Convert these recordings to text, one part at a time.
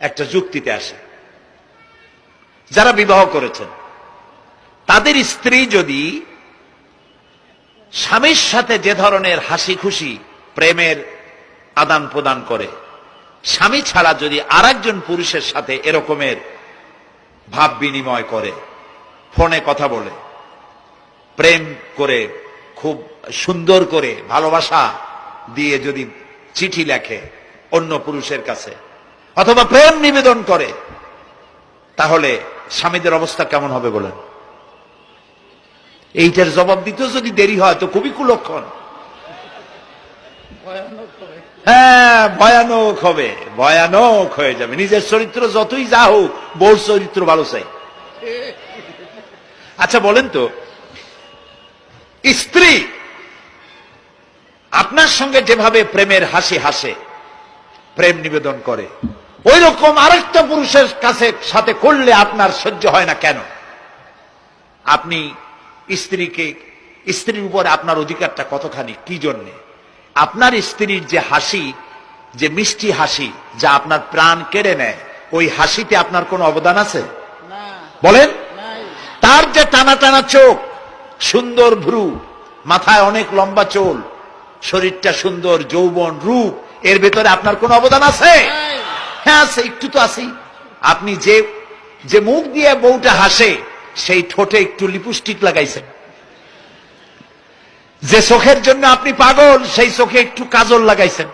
একটা যুক্তিতে আসে। যারা বিবাহ করেছেন, তাদের স্ত্রী যদি স্বামীর সাথে যে ধরনের হাসি খুশি প্রেমের আদান প্রদান করে, স্বামী ছাড়া যদি আরেকজন পুরুষের সাথে এরকমের ভাব বিনিময় করে, ফোনে কথা বলে, প্রেম করে, খুব সুন্দর করে ভালোবাসা দিয়ে যদি চিঠি লেখে অন্য পুরুষের কাছে অথবা প্রেম নিবেদন করে, তাহলে স্বামীদের অবস্থা কেমন হবে বলেন? এইটার জবাব দিতেও যদি দেরি হয়, তো খুবই কুলক্ষণ। হ্যাঁ ভয়ানক হবে, ভয়ানক হয়ে যাবে। নিজের চরিত্র যতই যা হোক, বউর চরিত্র ভালো চাই। আচ্ছা বলেন তো, স্ত্রী আপনার সঙ্গে যেভাবে প্রেমের হাসি হাসে, প্রেম নিবেদন করে ওই রকম আরেকটা পুরুষের কাছে সাথে করলে আপনার সহ্য হয় না কেন? আপনি স্ত্রীকে স্ত্রীর উপর আপনার অধিকারটা কতখানি? কি জন্যে? আপনার স্ত্রীর যে হাসি যে মিষ্টি হাসি যা আপনার প্রাণ কেড়ে নেয় ওই হাসিতে আপনার কোনো অবদান আছে? বলেন? তার যে টানা টানা চোখ সুন্দর ভ্রু মাথায় অনেক লম্বা চোল শরীরটা সুন্দর যৌবন রূপ এর ভেতরে আপনার কোন অবদান আছে? হ্যাঁ আছে, একটু তো আছেই। আপনি যে যে মুখ দিয়ে বউটা হাসে, সেই ঠোঁটে একটু লিপস্টিক লাগাইছেন। যে চোখের জন্য আপনি পাগল, সেই চোখে একটু কাজল লাগাইছেন।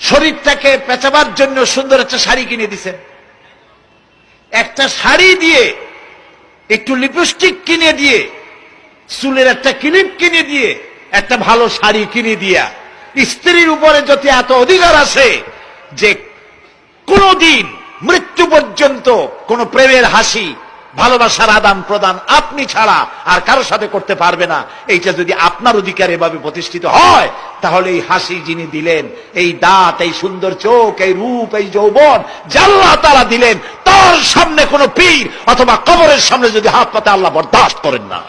শরীরটাকে পেঁচাবার জন্য সুন্দর একটা শাড়ি কিনে দিছেন। একটা শাড়ি দিয়ে একটু লিপস্টিক কিনে দিয়ে, চুলের একটা ক্লিপ কিনে দিয়ে, একটা ভালো শাড়ি কিনে দিয়া স্ত্রীর উপরে যদি এত অধিকার আছে যে কোনদিন মৃত্যু পর্যন্ত কোন প্রেমের হাসি, ভালোবাসার আদান প্রদান আপনি ছাড়া আর কারও সাথে করতে পারবে না, এইটা যদি আপনার অধিকার এভাবে প্রতিষ্ঠিত হয়, তাহলে এই হাসি যিনি দিলেন, এই দাঁত, এই সুন্দর চোখ, এই রূপ, এই যৌবন জাল্লাহ তারা দিলেন, তার সামনে কোনো পীর অথবা কবরের সামনে যদি হাত পাতে আল্লাহ বরদাস্ত করেন না।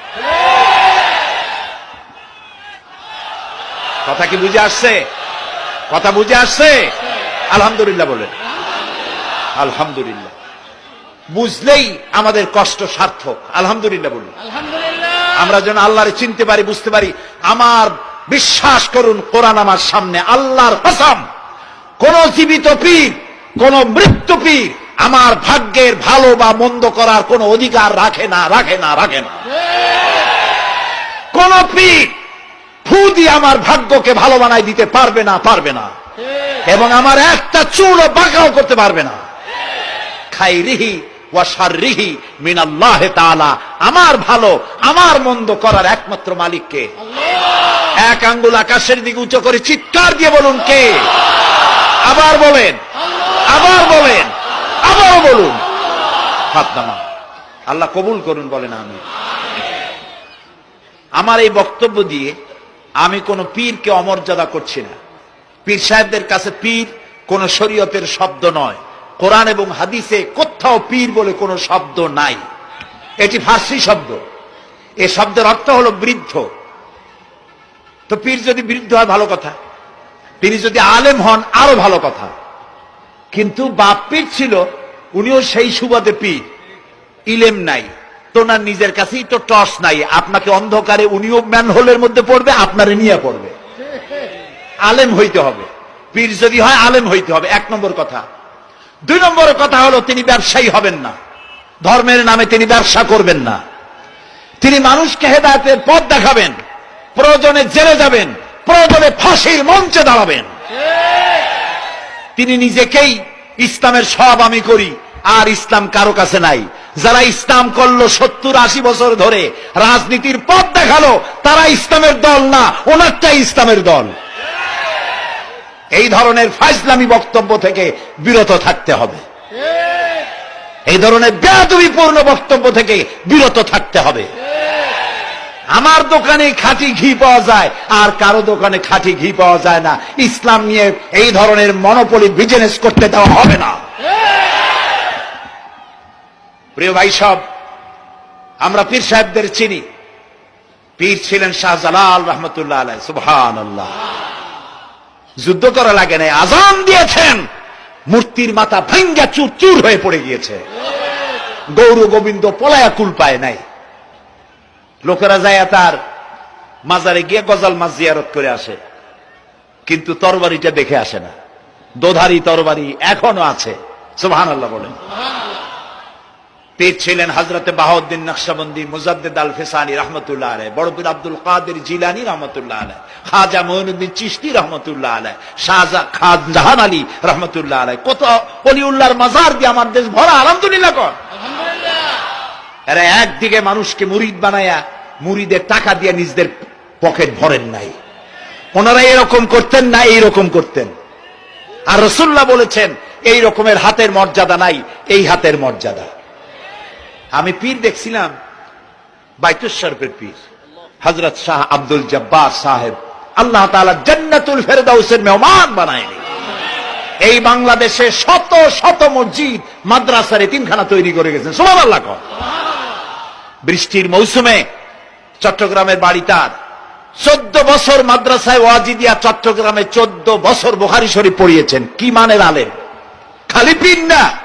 কথা কি বুঝে আসছে? কথা বুঝে আসছে? আলহামদুলিল্লাহ বলেন। আলহামদুলিল্লাহ। বুঝলেই আমাদের কষ্ট সার্থক। আলহামদুলিল্লাহ বলুন। আমরা যেন আল্লাহরে চিনতে পারি বুঝতে পারি আমার বিশ্বাস করুন কোরআন আমার সামনে আল্লাহর কসম কোন জীবিত পীর কোন মৃত্যু পীর আমার ভাগ্যের ভালো বা মন্দ করার কোন অধিকার রাখে না রাখে না রাখে না। কোন পীর ফু দিয়ে আমার ভাগ্যকে ভালো বানাই দিতে পারবে না পারবে না। এবং আমার একটা চুলও বাঁকাও করতে পারবে না। খাইরিহি ওয়াশাররিহি মিনাল্লাহ আমার ভালো, আমার মন্দ করার একমাত্র মালিককে। এক আঙ্গুল আকাশের দিকে উঁচু করে চিৎকার দিয়ে বলুন কে? আবার বলেন আবার বলেন, আবারও বলুন। হাত আল্লাহ কবুল করুন, বলেন আমি আমার এই বক্তব্য দিয়ে আমি কোন পীরকে অমর্যাদা করছি না। পীর সাহেবদের কাছে পীর কোন শরীয়তের শব্দ নয়। কোরআন এবং হাদিসে কোথাও পীর বলে কোনো শব্দ নাই। এটি ফার্সি শব্দ। এ শব্দের অর্থ হলো বৃদ্ধ। তো পীর যদি বৃদ্ধ হয়, ভালো কথা। তিনি যদি আলেম হন, আরও ভালো কথা। কিন্তু বাপ পীর ছিল, উনিও সেই সুবাদে পীর। ইলেম নাই। তো ওনার নিজের কাছেই তো টর্চ নাই। আপনাকে অন্ধকারে উনিও ম্যানহোলের মধ্যে পড়বে, আপনারে নিয়ে পড়বে। আলেম হইতে হবে। পীর যদি হয়, আলেম হইতে হবে। এক নম্বর কথা। দুই নম্বর কথা হলো, তিনি ব্যবসায়ী হবেন না। ধর্মের নামে তিনি ব্যবসা করবেন না। তিনি মানুষকে হেদায়তের পথ দেখাবেন। প্রয়োজনে জেলে যাবেন। প্রয়োজনে ফাঁসির মঞ্চে দাঁড়াবেন। তিনি নিজেকেই ইসলামের সব আমি করি, আর ইসলাম কারও কাছে নাই। যারা ইসলাম করল সত্তর আশি বছর ধরে, রাজনীতির পথ দেখাল, তারা ইসলামের দল না, ওনারটাই ইসলামের দল। এই ধরনের ফাইজলামি বক্তব্য থেকে বিরত থাকতে হবে। এই ধরনের বেয়াদবিপূর্ণ বক্তব্য থেকে বিরত থাকতে হবে। আমার দোকানে খাঁটি ঘি পাওয়া যায়, আর কারও দোকানে খাঁটি ঘি পাওয়া যায় না। ইসলাম নিয়ে এই ধরনের মনোপলি বিজনেস করতে দেওয়া হবে না। প্রিয় ভাই সব, আমরা পীর সাহেবদের চিনি। পীর ছিলেন শাহজালাল রহমতুল্লাহ আলাই সুবহান যুদ্ধ করা লাগে নাই, আজান দিয়েছেন। মূর্তির মাথা ভাঙ্গা চুর চুর হয়ে পড়ে গিয়েছে। গৌর গোবিন্দ পলায়া কুল পায় নাই। লোকেরা যায় তার মাজারে গিয়ে গজাল মাছ জিয়ারত করে আসে। কিন্তু তরবারিটা দেখে আসে না। দোধারি তরবারি এখনও আছে। সুবহান আল্লাহ বলেন। পীর ছিলেন হজরতে বাহাউদ্দিন নকশবন্দি মুজাদ্দেদ আল ফেসানি রহমতুল্লাহ আলাই বড়পুর আব্দুল কাদের জিলানি রহমতুল্লাহ আলাই খাজা মঈনুদ্দিন চিশতি রহমতুল্লাহ আলাই শাহজা খান জাহান আলী রহমতুল্লাহ আলাই কত অলিউল্লাহর মাজার দিয়ে আমার দেশ ভরা আলহামদুলিল্লাহ কর। এরা একদিকে মানুষকে মুরিদ বানায়া মুরিদের টাকা দিয়ে নিজদের পকেট ভরেন নাই। ওনারা এরকম করতেন না এইরকম করতেন। আর রসুল্লাহ বলেছেন এই রকমের হাতের মর্যাদা নাই এই হাতের মর্যাদা। আমি পীর দেখছিলাম বাইতুশরফের পীর হজরত শাহ আব্দুল জব্বার সাহেব। আল্লাহ তাআলা জান্নাতুল ফেরদাউসের মেহমান বানায়নি এই বাংলাদেশে শত শত মসজিদ, মাদ্রাসার তিনখানা তৈরি করে গেছেন। সোমান আল্লাহ। বৃষ্টির মৌসুমে চট্টগ্রামের বাড়ি তার। চোদ্দ বছর মাদ্রাসায় ওয়াজিদিয়া চট্টগ্রামে চোদ্দ বছর বোখারি শরীফ পড়িয়েছেন। কি মানের আলেন খালি পীর না।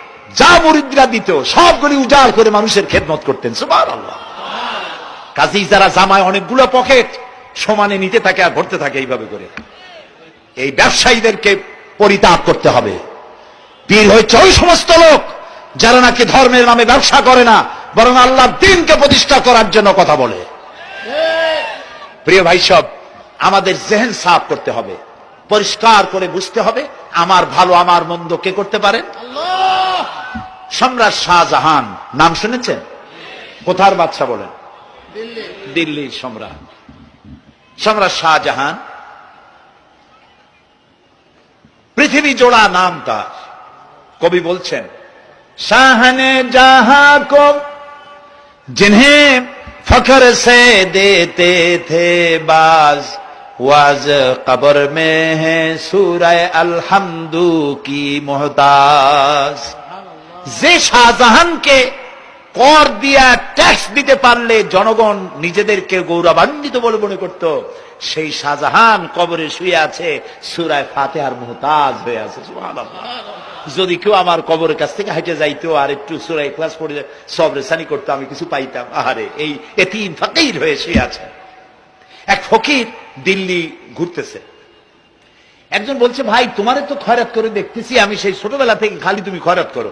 যা মুরিদরা দিত, সবগুলি উজাড় করে মানুষের খেদমত করতেন সুবার আল্লাহ কাজেই যারা জামায় অনেকগুলো পকেট সমানে নিতে থাকে আর ভরতে থাকে এইভাবে করে। এই ব্যবসায়ীদেরকে পরিত্যাগ করতে হবে। পীর হচ্ছে ওই সমস্ত লোক যারা নাকি ধর্মের নামে ব্যবসা করে না, বরং আল্লাহ দিনকে প্রতিষ্ঠা করার জন্য কথা বলে। প্রিয় ভাই সব আমাদের জেহেন সাফ করতে হবে। পরিষ্কার করে বুঝতে হবে, আমার ভালো, আমার মন্দ কে করতে পারেন? সম্রাট শাহজাহান, নাম শুনেছেন? কোথার বাচ্চা বলেন? দিল্লি সম্রাট। সম্রাট শাহজাহান, পৃথিবী জোড়া নাম তার। কবি বলছেন, শাহনে জাহা কম ফখর সে দেতে থে বাজ। ওয়াজ কবর মে হে সুরায় আলহামদু কি محتاج যে শাহজাহানকে কর দিয়া ট্যাক্স দিতে পারলে জনগণ নিজেদেরকে গৌরবান্বিত বলে মনে করত, সেই শাহজাহান কবরে শুয়ে আছে, সুরায় ফাতেহার মোহতাজ হয়ে আছে যদি কেউ আমার কবরের কাছ থেকে হাইটে যাইতো আর একটু সুরায় ক্লাস পড়ে সব রেসানি করতো, আমি কিছু পাইতাম। আহারে, এই এতিম ফকির হয়ে শুয়ে আছে। এক ফকির দিল্লি ঘুরতেছে। একজন বলছে, ভাই, তোমারে তো খয়রাত করে দেখতেছি, আমি সেই ছোটবেলা থেকে খালি তুমি খয়রাত করো।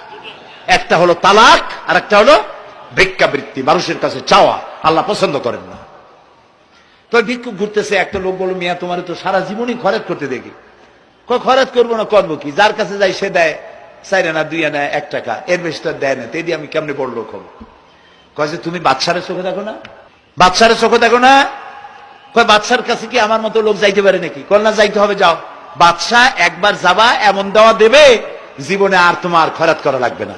একটা হলো তালাক আর একটা হলো ভিক্ষাবৃত্তি, মানুষের কাছে চাওয়া। আল্লাহ পছন্দ করেন না। তো ভিক্ষুক ঘুরতেছে, একটা লোক বলো মিয়া, তোমার তো সারা জীবনই খরচ করতে দেখি। খরচ করব না, করব কি? যার কাছে যাই, সে দেয় চাই না দুই আনা, এক টাকা। এর বেশি তো দেয় না, তেদি আমি কেমনে বড় লোক হব? কয় তুমি বাচ্চারে চোখে দেখো না? বাচ্চারে চোখে দেখো না? কয় বাচ্চার কাছে কি আমার মতো লোক যাইতে পারে নাকি? কল না, যাইতে হবে, যাও। বাচ্চা একবার যাবা, এমন দেওয়া দেবে, জীবনে আর তোমার খরাত করা লাগবে না।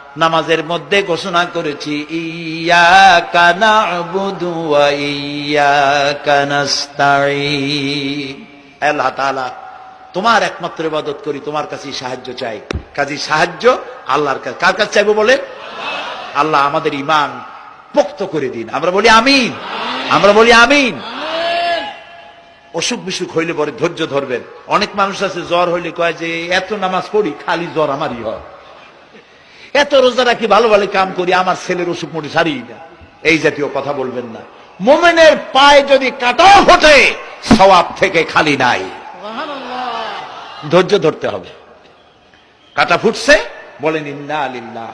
নামাজের মধ্যে ঘোষণা করেছি ইয়া কানা ইয়া আল্লাহ তোমার একমাত্র ইবাদত করি, তোমার কাছেই সাহায্য চাই। কাজী সাহায্য আল্লাহর কাছে। কার কাছে চাইব বলে আল্লাহ আমাদের ইমান পোক্ত করে দিন। আমরা বলি আমিন। আমরা বলি আমিন। অসুখ বিসুখ হইলে পরে ধৈর্য ধরবেন। অনেক মানুষ আছে, জ্বর হইলে কয় যে, এত নামাজ পড়ি, খালি জ্বর আমারই হয়। এত রোজা রাখি ভালো ভালো কাম করি আমার ছেলের অসুখ মোটে সারি না এই জাতীয় কথা বলবেন না। মোমেনের পায়ে যদি কাটাও ফোটে সওয়াব থেকে খালি নাই। ধৈর্য ধরতে হবে। কাটা ফুটছে বলেন ইন্না আলিল্লাহ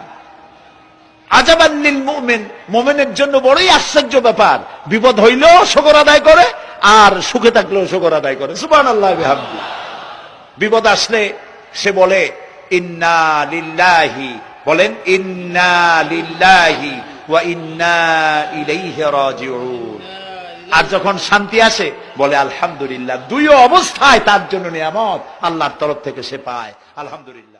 আজাবান্নিল মুমিন মোমেনের জন্য বড়ই আশ্চর্য ব্যাপার। বিপদ হইলেও শকর আদায় করে আর সুখে থাকলেও শকর আদায় করে। সুবান আল্লাহ বিপদ আসলে সে বলে ইন্না লিল্লাহি বলেন, ইন্না লিল্লাহি ওয়া ইন্না ইলাইহি রাজিউন। আর যখন শান্তি আসে, বলে, আলহামদুলিল্লাহ। দুই অবস্থায় তার জন্য নিয়ামত আল্লাহর তরফ থেকে সে পায়। আলহামদুলিল্লাহ।